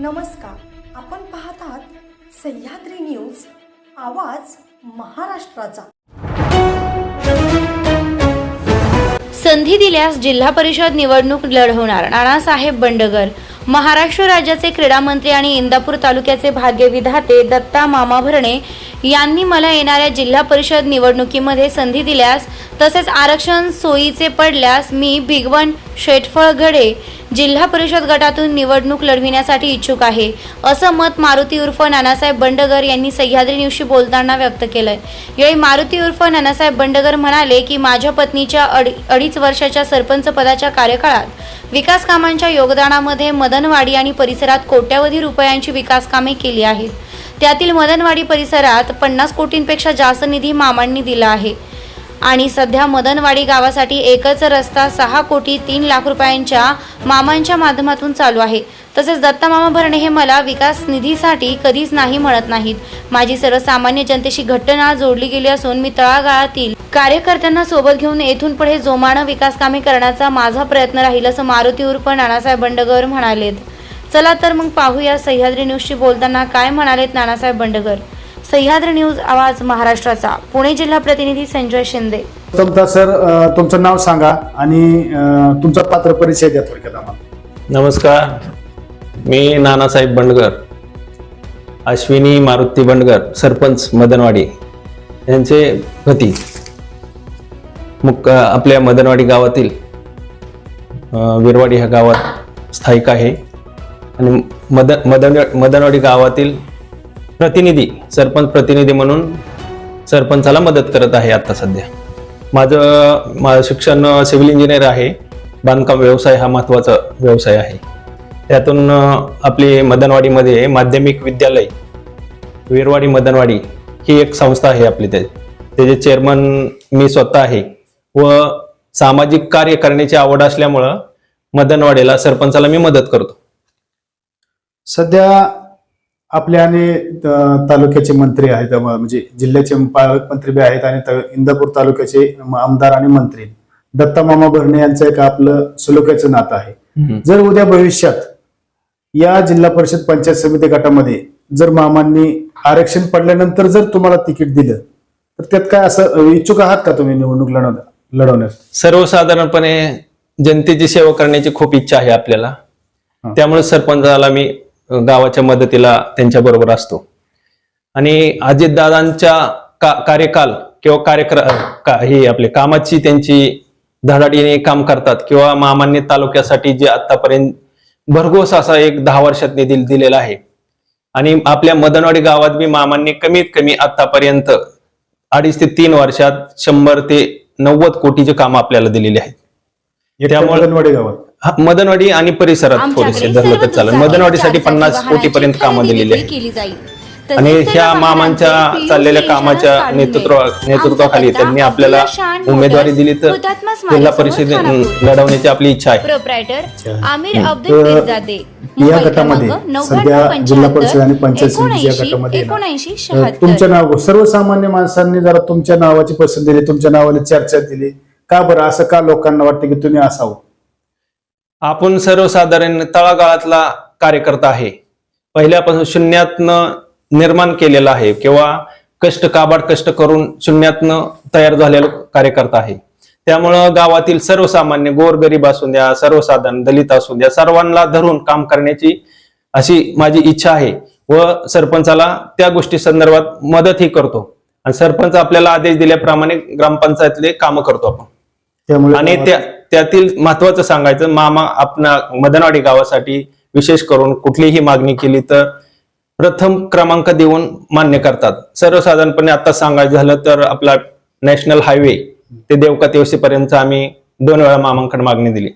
नमस्कार. आपण पाहतात सह्याद्री न्यूज आवाज महाराष्ट्राचा. संधी दिल्यास जिल्हा परिषद निवडणूक लढवणार. नानासाहेब बंडगर महाराष्ट्र राज्याचे क्रीडा मंत्री आणि इंदापूर तालुक्याचे भाग्यविधाते दत्ता मामा भरणे यांनी मला येणाऱ्या जिल्हा परिषद निवडणुकीमध्ये संधी दिल्यास तसेच आरक्षण सोयीचे पडल्यास मी भिगवण शेटफळगडे जिल्हा परिषद गटातून निवडणूक लढविण्यासाठी इच्छुक आहे. असं मत मारुती उर्फ नानासाहेब बंडगर यांनी सह्याद्री न्यूजशी बोलताना व्यक्त केलंय. यावेळी मारुती उर्फ नानासाहेब बंडगर म्हणाले की माझ्या पत्नीच्या अडी अडीच वर्षाच्या सरपंच पदाच्या कार्यकाळात विकास कामांच्या योगदानामध्ये मदनवाडी आणि परिसरात कोट्यवधी रुपयांची विकास कामे केली आहेत. त्यातील मदनवाडी परिसरात पन्नास कोटींपेक्षा जास्त निधी मामांनी दिला आहे. आणि सध्या मदनवाडी गावासाठी एकच रस्ता सहा कोटी तीन लाख रुपयांच्या मामांच्या माध्यमातून चालू आहे. तसेच दत्ता मामा भरणे हे मला विकास निधीसाठी कधीच नाही म्हणत नाहीत. माझी सर्वसामान्य जनतेशी घटना जोडली गेली असून मी तळागाळातील कार्यकर्त्यांना सोबत घेऊन येथून पुढे जोमानं विकास कामे करण्याचा माझा प्रयत्न राहील असं मारुती उर्फ नानासाहेब बंडगर म्हणालेत. चला तर मग पाहूया सह्याद्री न्यूजशी बोलताना काय म्हणालेत नानासाहेब बंडगर. सह्याद्री न्यूज आवाज महाराष्ट्राचा. पुणे जिल्हा प्रतिनिधी संजय शिंदे. सर तुमचं नाव सांगा आणि तुमचा पात्र परिचय द्या थोडक्यात आम्हाला. नमस्कार. मी नानासाहेब बंडगर अश्विनी मारुती बंडगर सरपंच मदनवाडी यांचे पती. मुक आपल्या मदनवाडी गावातील विरवाडी ह्या गावात स्थायिक आहे. आणि मदन मदन मदनवाडी गावातील प्रतिनिधी सरपंच प्रतिनिधी म्हणून सरपंचाला मदत करत आहे आता सध्या. माझं माझं शिक्षण सिव्हिल इंजिनियर आहे. बांधकाम व्यवसाय हा महत्त्वाचा व्यवसाय आहे. त्यातून आपली मदनवाडीमध्ये माध्यमिक विद्यालय वीरवाडी मदनवाडी ही एक संस्था आहे आपली ते. त्याचे चेअरमन मी स्वतः आहे. व सामाजिक कार्य करण्याची आवड असल्यामुळं मदनवाडीला सरपंचाला मी मदत करतो. सध्या आपल्या आणि तालुक्याचे मंत्री आहेत म्हणजे जिल्ह्याचे पालकमंत्री बी आहेत आणि इंदापूर तालुक्याचे आमदार आणि मंत्री. दत्ता मामा भरणे यांचं एक आपलं सलोख्याचं नातं आहे. जर उद्या भविष्यात या जिल्हा परिषद पंचायत समिती गटामध्ये जर मामांनी आरक्षण पडल्यानंतर जर तुम्हाला तिकीट दिलं तर त्यात काय असं इच्छुक आहात का तुम्ही निवडणूक लढवण्या लढवण्यास? सर्वसाधारणपणे जनतेची सेवा करण्याची खूप इच्छा आहे आपल्याला. त्यामुळे सरपंचाला मी गावाच्या मदतीला त्यांच्या बरोबर असतो. आणि अजितदादांच्या का कार्यकाल किंवा कार्यक्र का ही आपले कामाची त्यांची धडाडीने काम करतात किंवा मामान्य तालुक्यासाठी जे आतापर्यंत भरघोस असा एक दहा वर्षात निधी दिलेला आहे. आणि आपल्या मदनवाडी गावात बी मामांनी कमीत कमी आतापर्यंत अडीच ते तीन वर्षात शंभर ते नव्वद कोटीचे काम आपल्याला दिलेले आहेत. त्यामुळे- मदनवाडी गावात. हा, मदनवाडी आणि परिसरात थोडेसे धरलं तर चालेल. मदनवाडीसाठी पन्नास कोटीपर्यंत कामं दिलेली आहेत. केली जाईल. आणि ह्या मामांच्या चाललेल्या कामाच्या नेतृत्व नेतृत्वाखाली त्यांनी आपल्याला उमेदवारी दिली तर जिल्हा परिषद लढवण्याची आपली इच्छा आहे. प्रोप्रायटर आमिर तर या गटामध्ये सध्या जिल्हा परिषद आणि पंचायत समिती या गटामध्ये आहे ना, एकोणऐंशी तर शहात्तर. तुमच्या नाव सर्वसामान्य माणसांनी जरा तुमच्या नावाची पसंत दिली तुमच्या नावाला चर्चा दिली. का बरं? असं का लोकांना वाटतं की तुम्ही असावं? आपण सर्वसाधारण तळागाळातला कार्यकर्ता आहे. पहिल्यापासून शून्यातनं निर्माण केलेला आहे किंवा कष्ट काबाड कष्ट करून शून्यातनं तयार झालेला कार्यकर्ता आहे. त्यामुळं गावातील सर्वसामान्य गोरगरीब असून द्या सर्वसाधारण दलित असून द्या सर्वांना धरून काम करण्याची अशी माझी इच्छा आहे व सरपंचाला त्या गोष्टी संदर्भात मदतही करतो. आणि सरपंच आपल्याला आदेश दिल्याप्रमाणे ग्रामपंचायतले कामं करतो आपण. त्यामुळे आणि त्या त्यातील महत्वाचं सांगायचं मामा आपणा मदनवाडी गावासाठी विशेष करून कुठलीही मागणी केली तर प्रथम क्रमांक देऊन मान्य करतात. सर्वसाधारणपणे आता सांगायचं झालं तर आपला नॅशनल हायवे ते देवका तेवसीपर्यंत आम्ही दोन वेळा मामांकडे मागणी दिली.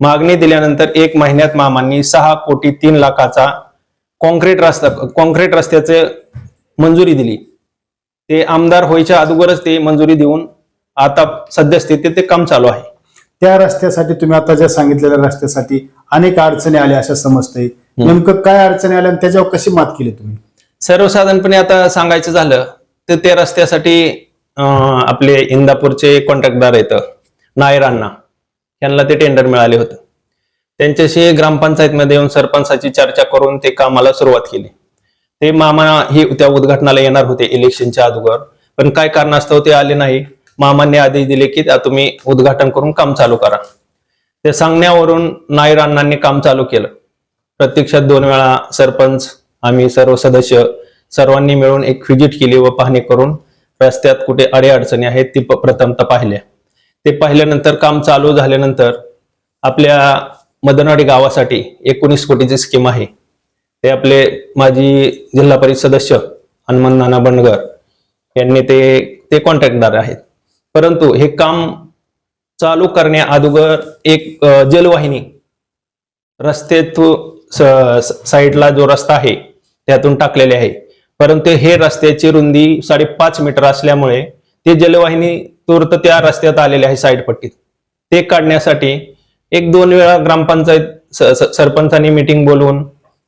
मागणी दिल्यानंतर एक महिन्यात मामांनी सहा कोटी तीन लाखाचा कॉन्क्रीट रस्ता कॉन्क्रीट रस्त्याचे मंजुरी दिली. ते आमदार व्हायच्या अगोदरच ते मंजुरी देऊन आता सद्यस्थितीत ते काम चालू आहे. त्या रस्त्यासाठी तुम्ही आता ज्या सांगितलेल्या रस्त्यासाठी अनेक अडचणी आल्या असं समजतंय. नेमकं काय अडचणी आल्या आणि त्याच्यावर कशी मात केली तुम्ही? सर्वसाधारणपणे आता सांगायचं झालं तर त्या रस्त्यासाठी आपले इंदापूरचे कॉन्ट्रॅक्टदार आहेत नायरांना यांना ते टेंडर मिळाले होतं. त्यांच्याशी ग्रामपंचायतमध्ये येऊन सरपंचाची चर्चा करून ते कामाला सुरुवात केली. ते मामा ही त्या उद्घाटनाला येणार होते इलेक्शनच्या अगोदर. पण काय कारणास्तव ते आले नाही? मामांनी आदेश दिले की आता तुम्ही उद्घाटन करून काम चालू करा. त्या सांगण्यावरून नायर अण्णांनी काम चालू केलं. प्रत्यक्षात दोन वेळा सरपंच आम्ही सर्व सदस्य सर्वांनी मिळून एक व्हिजिट केली व पाहणी करून रस्त्यात कुठे अडीअडचणी आहेत ती प्रथमतः पाहिल्या. ते पाहिल्यानंतर काम चालू झाल्यानंतर आपल्या मदनवाडी गावासाठी एकोणीस कोटीची स्कीम आहे. ते आपले माजी जिल्हा परिषद सदस्य हनुमान नाना बंडगर यांनी ते ते कॉन्ट्रॅक्टदार आहेत. परंतु हे काम चालू करण्याअगोदर एक जलवाहिनी रस्ते साईडला जो रस्ता आहे त्यातून टाकलेले आहे. परंतु हे रस्त्याची रुंदी साडेपाच मीटर असल्यामुळे ते जलवाहिनी तूर्त त्या रस्त्यात आलेले आहे साईड पट्टीत ते काढण्यासाठी एक दोन वेळा ग्रामपंचायत सरपंचांनी मीटिंग बोलवून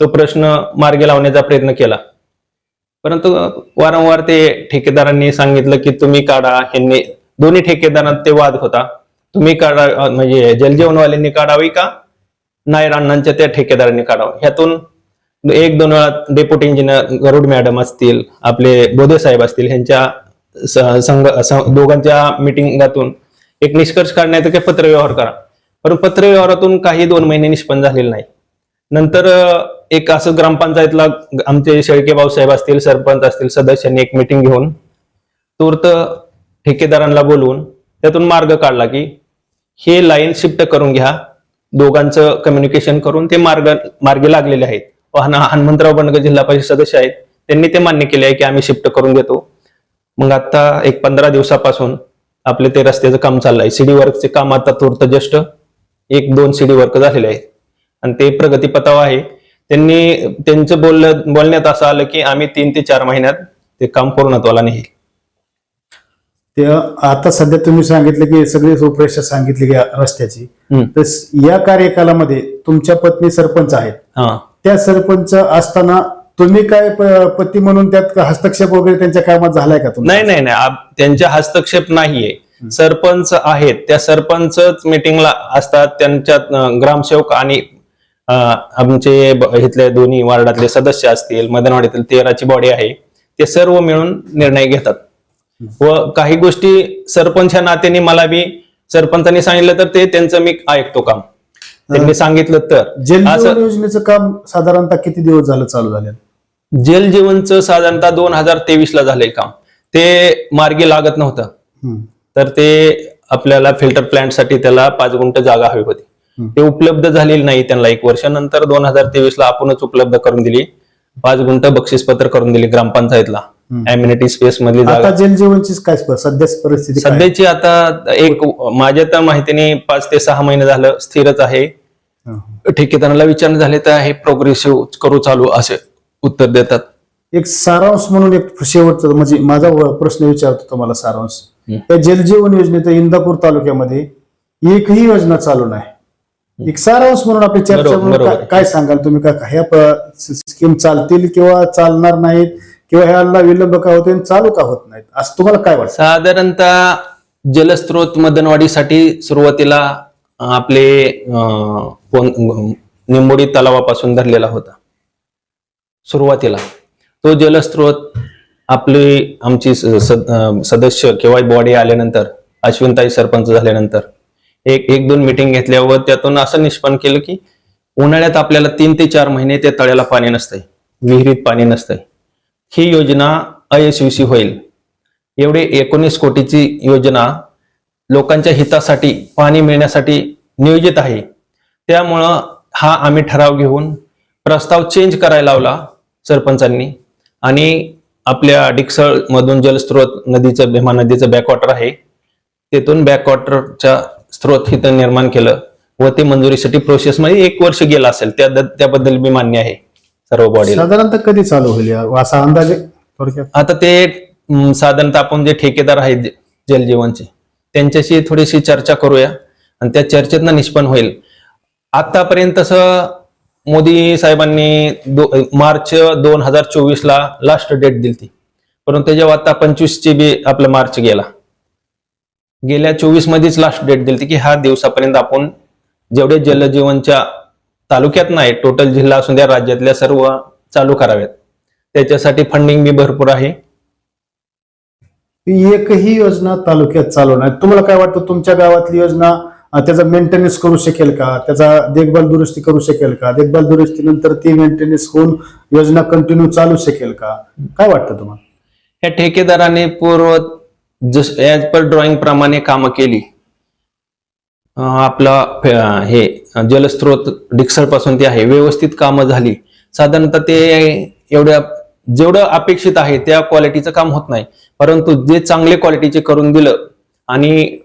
तो प्रश्न मार्गी लावण्याचा प्रयत्न केला. परंतु वारंवार ते ठेकेदारांनी सांगितलं की तुम्ही काढा ह्यांनी दोन्ही ठेकेदारांत ते वाद होता. तुम्ही काढा म्हणजे जलजीवनवाल्यांनी काढावी का? नायर अण्णांच्या त्या ठेकेदारांनी काढावं. ह्यातून एक दोन वेळा डेप्युटी इंजिनियर गरुड मॅडम असतील आपले बोधे साहेब असतील ह्यांच्या संघ दोघांच्या मिटिंगातून एक निष्कर्ष काढण्यात की पत्रव्यवहार करा. पण पत्रव्यवहारातून काही दोन महिने निष्पन्न झालेले नाही नंतर एक असं ग्रामपंचायतला आमचे शेळके भाऊसाहेब असतील सरपंच असतील सदस्यांनी एक मिटिंग घेऊन तूर्त ठेकेदारांना बोलवून त्यातून मार्ग काढला की हे लाईन शिफ्ट करून घ्या. दोघांचं कम्युनिकेशन करून ते मार्ग मार्गी लागलेले आहेत. हनुमंतराव बंडगर जिल्हा परिषद सदस्य आहेत. त्यांनी ते मान्य केले आहे की आम्ही शिफ्ट करून देतो मग आता एक पंधरा दिवसापासून आपले ते रस्त्याचं काम चाललंय. सीडी वर्कचे काम आता तूर्त जस्ट एक दोन सीडी वर्क झालेले आहेत. आणि ते प्रगतीपथावर आहे. त्यांनी त्यांचं बोल बोलण्यात असं आलं की आम्ही तीन ते चार महिन्यात ते काम पूर्णत्वाला नेईल. ते आता सध्या तुम्ही सांगितलं की सगळी रूपरेषा सांगितली की रस्त्याची. तर या कार्यकालामध्ये तुमच्या पत्नी सरपंच आहेत. त्या सरपंच असताना तुम्ही काय पती म्हणून त्यात हस्तक्षेप वगैरे त्यांच्या कामात झालाय का तुमचा? नाही नाही नाही. त्यांच्या हस्तक्षेप नाहीये. सरपंच आहेत. त्या सरपंचच मिटिंगला असतात. त्यांच्यात ग्रामसेवक आणि आमचे इथले दोन्ही वार्डातले सदस्य असतील मदनवाडीतील तेराची बॉडी आहे. ते सर्व मिळून निर्णय घेतात. व काही गोष्टी सरपंच ह्या नात्याने मला बी सरपंचांनी सांगितलं तर ते त्यांचं मी ऐकतो काम. त्यांनी सांगितलं तर. जल असं- जीवन योजनेचं काम साधारणतः किती दिवस झालं चालू झालं जल जीवनचं साधारणतः दोन हजार तेवीस ला झालंय काम. ते मार्गी लागत नव्हतं. तर ते आपल्याला फिल्टर प्लांटसाठी त्याला पाच गुंठ जागा हवी होती. ते उपलब्ध झालेली नाही त्यांना एक वर्ष नंतर दोन हजार तेवीस ला आपणच उपलब्ध करून दिली. पाच गुंठ बक्षीसपत्र करून दिली ग्रामपंचायतला. हम्म. अम्युनिटी स्पेस मधली आता जल जीवनची काय सध्या परिस्थिती? सध्याची आता एक माझ्या तर माहितीने पाच ते सहा महिने झालं स्थिरच आहे. ठेकेदाराला विचारणा झाले तर हे प्रोग्रेसिव्ह करू चालू असे उत्तर देतात एक सारांश म्हणून एक शेवटचा म्हणजे माझा प्रश्न विचारतो तुम्हाला सारांश. त्या जलजीवन योजनेत इंदापूर तालुक्यामध्ये एकही योजना चालू नाही एक सारांश म्हणून आपली चर्चा म्हणून. काय- सांगाल तुम्ही का ह्या स्कीम चालतील किंवा चालणार नाहीत किंवा ह्याला विलंब का होते आणि चालू का होत नाहीत? असं तुम्हाला काय वाटतं? साधारणतः जलस्रोत मदनवाडीसाठी सुरुवातीला आपले अं, निंबोडी तलावापासून धरलेला होता. सुरुवातीला. तो जलस्रोत आपली आमची सदस्य किंवा बॉडी आल्यानंतर अश्विनताई सरपंच झाल्यानंतर एक एक दोन मिटिंग घेतल्यावर त्यातून असं निष्पन्न केलं की उन्हाळ्यात आपल्याला तीन ते चार महिने त्या तळ्याला पाणी नसतंय. विहिरीत पाणी नसतंय. ही योजना अयशस्वी होईल. एवढे एकोणीस कोटीची योजना लोकांच्या हितासाठी पाणी मिळण्यासाठी नियोजित आहे. त्यामुळं हा आम्ही ठराव घेऊन प्रस्ताव चेंज करायला लावला सरपंचांनी. आणि आपल्या डिक्सळमधून जलस्रोत नदीचं भीमा नदीचं बॅकवॉटर आहे. तेथून बॅकवॉटरच्या स्रोत हिथं निर्माण केलं व ते मंजुरीसाठी प्रोसेसमध्ये एक वर्ष गेलं असेल. त्या त्याबद्दल मी मान्य आहे. सर्व बॉडीला साधारणतः कधी चालू होईल या- असा अंदाजे थोडक्यात? आता ते साधारणतः आपण जे ठेकेदार आहेत जे- जलजीवनचे त्यांच्याशी थोडीशी चर्चा करूया आणि त्या चर्चेतनं निष्पन्न होईल. आतापर्यंत तसं मोदी साहेबांनी दो, मार्च दोन हजार चोवीस ला लास्ट डेट दिली परंतु जेव्हा आता पंचवीस ची बी आपला मार्च गेला. गेल्या चोवीस मध्येच लास्ट डेट दिली की ह्या दिवसापर्यंत आपण जेवढे जलजीवनच्या तालुक्यात नाही टोटल जिल्हा असून द्या राज्यातल्या सर्व चालू कराव्यात. त्याच्यासाठी फंडिंग बी भरपूर आहे. एकही योजना तालुक्यात चालू नाही. तुम्हाला काय वाटतं तुमच्या गावातली योजना त्याचा मेंटेनन्स करू शकेल का? त्याचा देखभाल दुरुस्ती करू शकेल का? देखभाल दुरुस्तीनंतर ती मेंटेनन्स होऊन योजना कंटिन्यू चालू शकेल का? काय वाटतं तुम्हाला? या ठेकेदाराने पूर्व जस ॲज पर ड्रॉइंग प्रमाणे कामं केली. आपला हे जलस्रोत डिक्सरपासून ते आहे व्यवस्थित कामं झाली. साधारणतः ते एवढ्या जेवढं अपेक्षित आहे त्या क्वालिटीचं काम होत नाही. परंतु जे चांगले क्वालिटीचे करून दिलं आणि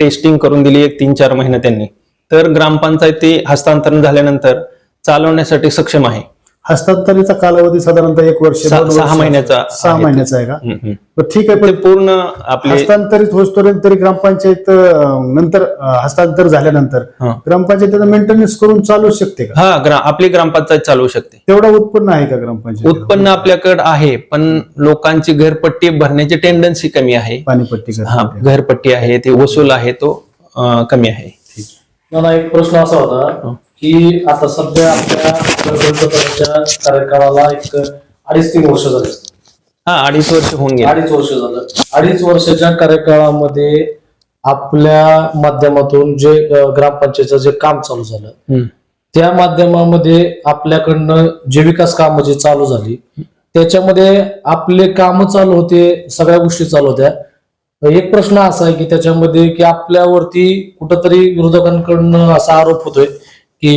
टेस्टिंग करून दिली एक तीन चार महिने त्यांनी तर ग्रामपंचायती हस्तांतरण झाल्यानंतर चालवण्यासाठी सक्षम आहे. हस्तांतरीचा कालावधी साधारणतः एक वर्ष सहा- दोन वर्ष सहा महिन्याचा सहा आहे. महिन्याचा आहे का हम्म, हम्म. बरं, ठीक आहे ते पण पूर्ण आपले हस्तांतरित होईपर्यंत तरी ग्रामपंचायत अं, नंतर अं, हस्तांतर झाल्यानंतर हा. ग्रामपंचायत त्याचं मेंटेनन्स करून चालू शकते का हा ग्रा आपली ग्रामपंचायत चालू शकते तेवढं उत्पन्न आहे का ग्रामपंचायत उत्पन्न आपल्याकडे आहे पण लोकांची घरपट्टी भरण्याची टेंडन्सी कमी आहे पाणीपट्टी हा करते. घरपट्टी आहे ते वसूल आहे तो अं, कमी आहे मला एक प्रश्न असा होता की आता सध्या आपल्या पंतप्रधानाच्या कार्यकाळाला एक अडीच तीन वर्ष झाले. हा अडीच वर्ष होऊन गेले अडीच वर्ष झालं अडीच वर्षाच्या कार्यकाळामध्ये आपल्या माध्यमातून जे ग्रामपंचायतचं जे काम चालू झालं. त्या माध्यमामध्ये आपल्याकडनं जे विकास कामं जी चालू झाली त्याच्यामध्ये आपले कामं चालू होते सगळ्या गोष्टी चालू होत्या एक प्रश्न असा आहे की त्याच्यामध्ये की आपल्यावरती कुठंतरी विरोधकांकडनं असा आरोप होतोय की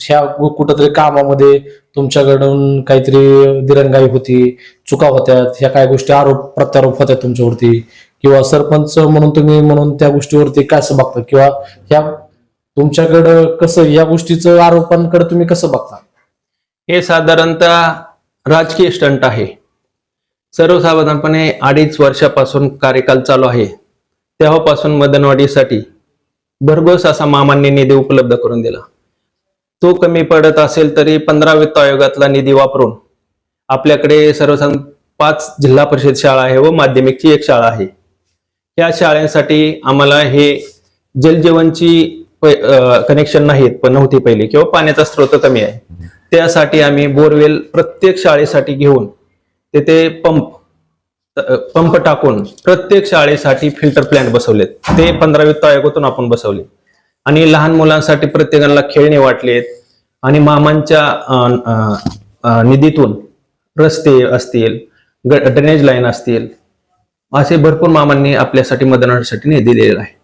ह्या कुठंतरी कामामध्ये तुमच्याकडून काहीतरी दिरंगाई होती चुका होत्या ह्या काही गोष्टी आरोप प्रत्यारोप होत्या तुमच्यावरती? किंवा सरपंच म्हणून तुम्ही म्हणून त्या गोष्टीवरती कसं बघता? किंवा ह्या तुमच्याकडं कसं या गोष्टीचं आरोपांकडे तुम्ही कसं बघता? हे साधारणतः राजकीय स्टंट आहे. सर्वसाधारणपणे अडीच वर्षापासून कार्यकाल चालू आहे. तेव्हापासून मदनवाडीसाठी भरघोस असा मामांनी निधी उपलब्ध करून दिला. तो कमी पडत असेल तरी पंधरा वित्त आयोगातला निधी वापरून आपल्याकडे सर्वसाधारण पाच जिल्हा परिषद शाळा आहे व माध्यमिकची एक शाळा आहे. या शाळांसाठी आम्हाला हे जलजीवनची कनेक्शन नाहीत पण नव्हती पहिली किंवा पाण्याचा स्रोत कमी आहे. त्यासाठी आम्ही बोरवेल प्रत्येक शाळेसाठी घेऊन तेथे पंप पंप टाकून प्रत्येक शाळेसाठी फिल्टर प्लॅन्ट बसवलेत. ते पंधरावी वित्त आयोगातून आपण बसवले. आणि लहान मुलांसाठी प्रत्येकाला खेळणे वाटलेत. आणि मामांच्या निधीतून रस्ते असतील ड्रेनेज लाईन असतील असे भरपूर मामांनी आपल्यासाठी मदनासाठी निधी दिलेला आहे.